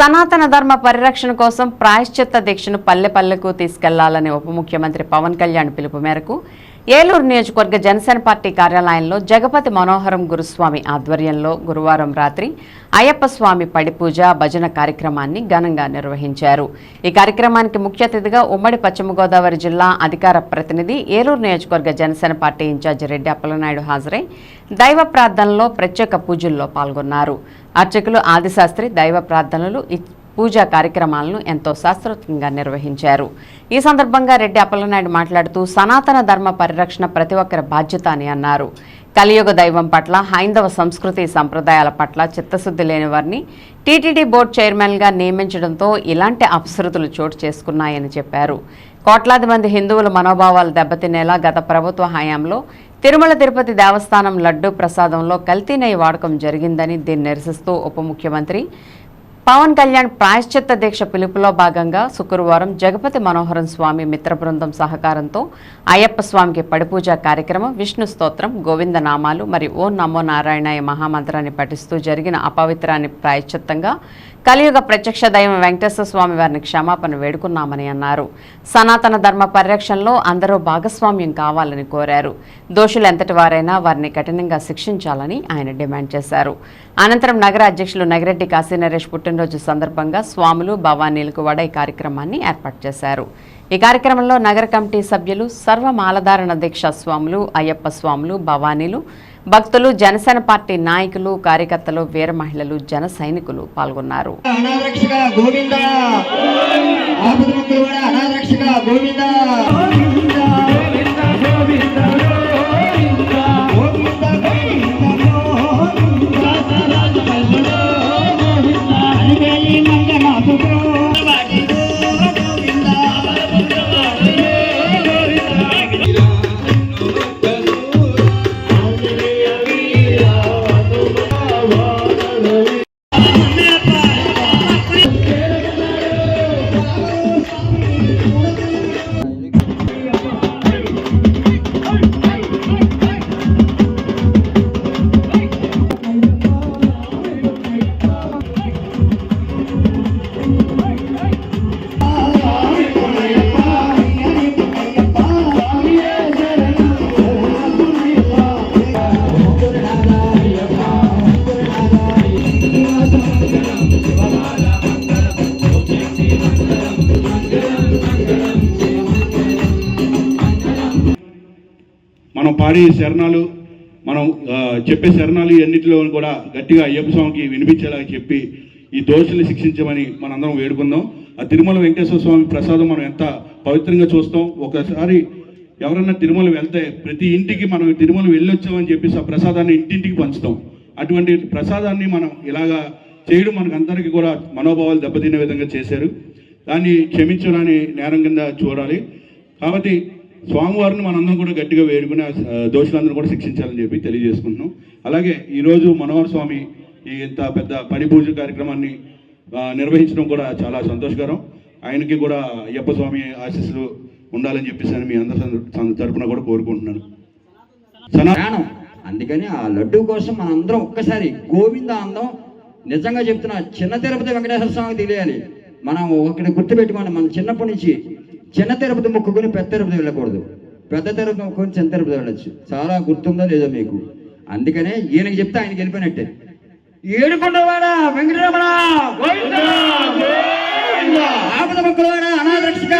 సనాతన ధర్మ పరిరక్షణ కోసం ప్రాయశ్చిత్త దీక్షను పల్లె పల్లెకు తీసుకెళ్ళాలని ఉప ముఖ్యమంత్రి పవన్ కళ్యాణ్ పిలుపు మేరకు ఏలూరు నియోజకవర్గ జనసేన పార్టీ కార్యాలయంలో జగపతి మనోహరం గురుస్వామి ఆధ్వర్యంలో గురువారం రాత్రి అయ్యప్ప స్వామి పడిపూజ భజన కార్యక్రమాన్ని ఘనంగా నిర్వహించారు. ఈ కార్యక్రమానికి ముఖ్య అతిథిగా ఉమ్మడి పశ్చిమ గోదావరి జిల్లా అధికార ప్రతినిధి ఏలూరు నియోజకవర్గ Janasena party in charge Reddy Appalanaidu హాజరై దైవ ప్రార్థనలో ప్రత్యేక పూజల్లో పాల్గొన్నారు. అర్చకులు ఆదిశాస్త్రి దైవ ప్రార్థనలు పూజా కార్యక్రమాలను ఎంతో శాస్త్రోక్తంగా నిర్వహించారు. ఈ సందర్భంగా రెడ్డి అప్పలనాయుడు మాట్లాడుతూ సనాతన ధర్మ పరిరక్షణ ప్రతి ఒక్కరి బాధ్యత అని అన్నారు. కలియుగ దైవం పట్ల హైందవ సంస్కృతి సంప్రదాయాల పట్ల చిత్తశుద్ధి లేని వారిని టీటీడీ బోర్డు చైర్మన్గా నియమించడంతో ఇలాంటి అపశృతులు చోటు చేసుకున్నాయని చెప్పారు. కోట్లాది మంది హిందువుల మనోభావాలు దెబ్బతినేలా గత ప్రభుత్వ హయాంలో తిరుమల తిరుపతి దేవస్థానం లడ్డూ ప్రసాదంలో కల్తీ నెయ్యి వాడకం జరిగిందని దీన్ని నిరసిస్తూ ఉప ముఖ్యమంత్రి పవన్ కళ్యాణ్ ప్రాయశ్చిత్త దీక్ష పిలుపులో భాగంగా శుక్రవారం జగపతి మనోహరం స్వామి మిత్ర బృందం సహకారంతో అయ్యప్ప స్వామికి పడిపూజ కార్యక్రమం విష్ణు స్తోత్రం గోవింద నామాలు మరియు ఓ నమో నారాయణాయ మహామంత్రాన్ని పఠిస్తూ జరిగిన అపవిత్రాన్ని ప్రాయశ్చిత్తంగా కలియుగ ప్రత్యక్ష దైవం వెంకటేశ్వర స్వామి వారిని క్షమాపణ వేడుకున్నామని అన్నారు. సనాతన ధర్మ పరిరక్షణలో అందరూ భాగస్వామ్యం కావాలని కోరారు. దోషులు ఎంతటి వారైనా వారిని కఠినంగా శిక్షించాలని ఆయన డిమాండ్ చేశారు. అనంతరం నగర అధ్యక్షులు నగిరెడ్డి కాశీ నరేష్ పుట్టినరోజు సందర్భంగా స్వాములు భవానీలకు వడై ఈ కార్యక్రమాన్ని ఏర్పాటు చేశారు. ఈ కార్యక్రమంలో నగర కమిటీ సభ్యులు సర్వ మాలధారణ దీక్ష స్వాములు అయ్యప్ప స్వాములు భవానీలు భక్తులు జనసేన పార్టీ నాయకులు కార్యకర్తలు వీర మహిళలు జన సైనికులు పాల్గొన్నారు. అనాథరక్షక మనం పాడే శరణాలు మనం చెప్పే శరణాలు అన్నింటిలో కూడా గట్టిగా అయ్యప్ప స్వామికి వినిపించేలా చెప్పి ఈ దోషుల్ని శిక్షించమని మనందరం వేడుకుందాం. ఆ తిరుమల వెంకటేశ్వర స్వామి ప్రసాదం మనం ఎంత పవిత్రంగా చూస్తాం. ఒకసారి ఎవరన్నా తిరుమల వెళ్తే ప్రతి ఇంటికి మనం తిరుమల వెళ్ళొచ్చామని చెప్పేసి ఆ ప్రసాదాన్ని ఇంటింటికి పంచుతాం. అటువంటి ప్రసాదాన్ని మనం ఇలాగా చేయడం మనకు అందరికీ కూడా మనోభావాలు దెబ్బతినే విధంగా చేశారు. దాన్ని క్షమించడాన్ని నేరం కింద చూడాలి. కాబట్టి స్వామివారిని మనందరం కూడా గట్టిగా వేడుకుని దోషులందరూ కూడా శిక్షించాలని చెప్పి తెలియజేసుకుంటున్నాం. అలాగే ఈరోజు మనోహర్ స్వామి ఈ ఇంత పెద్ద పని పూజ కార్యక్రమాన్ని నిర్వహించడం కూడా చాలా సంతోషకరం. ఆయనకి కూడా అయ్యప్ప స్వామి ఆశీస్సులు ఉండాలని చెప్పేసి అని మీ అందరి తరఫున కూడా కోరుకుంటున్నాను. అందుకని ఆ లడ్డు కోసం మనందరం ఒక్కసారి గోవింద అందం. నిజంగా చెప్తున్నా చిన్న తిరుపతి వెంకటేశ్వర స్వామికి తెలియాలి. మనం ఒకటి గుర్తుపెట్టుకోండి మన చిన్నప్పటి నుంచి చిన్న తిరుపతి మొక్కుకొని పెద్ద తిరుపతి వెళ్ళకూడదు. పెద్ద తిరుపతి మొక్కుకొని చిన్న తిరుపతి వెళ్ళొచ్చు. చాలా గుర్తుందో లేదో మీకు. అందుకనే ఈయనకి చెప్తే ఆయనకి వెళ్ళిపోయినట్టే. ఏడుకొండవాడ వెంకటరమణ! ఆపద మొక్కులవాడ అనాథరక్షక